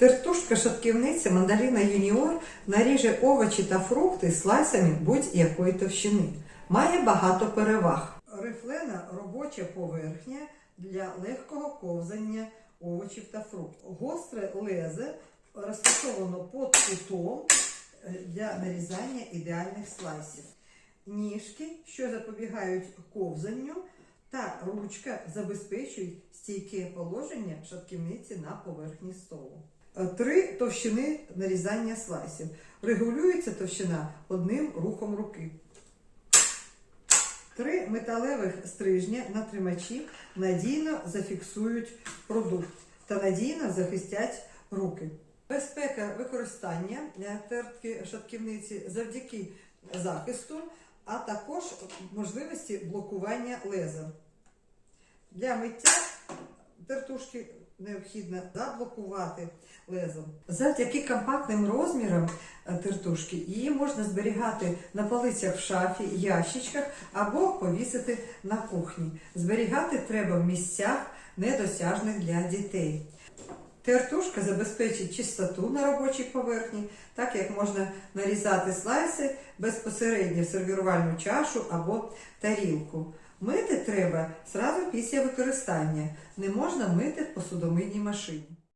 Тертушка шатківниця Мандаліна Юніор наріже овочі та фрукти слайсами будь-якої товщини. Має багато переваг. Рифлена робоча поверхня для легкого ковзання овочів та фруктів. Гостре лезе розташовано під кутом е, для нарізання ідеальних слайсів. Ніжки, що запобігають ковзанню, та ручка забезпечують стійке положення шатківниці на поверхні столу. Е, Три товщини нарізання слайсів. Регулюється товщина одним рухом руки. Три металевих стрижня на тримачі надійно зафіксують продукт та надійно захистять руки. Безпека використання для тертки шатківниці завдяки захисту, а також можливості блокування леза. Для миття тертушки необхідно заблокувати лезом. Завдяки компактним розмірам е, тертушки її можна зберігати на полицях в шафі, ящичках або повісити на кухні. Зберігати треба в місцях, недосяжних для дітей. Тертушка забезпечить чистоту на робочій поверхні, так як можна нарізати слайси безпосередньо в сервірувальну чашу або тарілку. Мити треба зразу після використання. Не можна мити в посудомийній машині.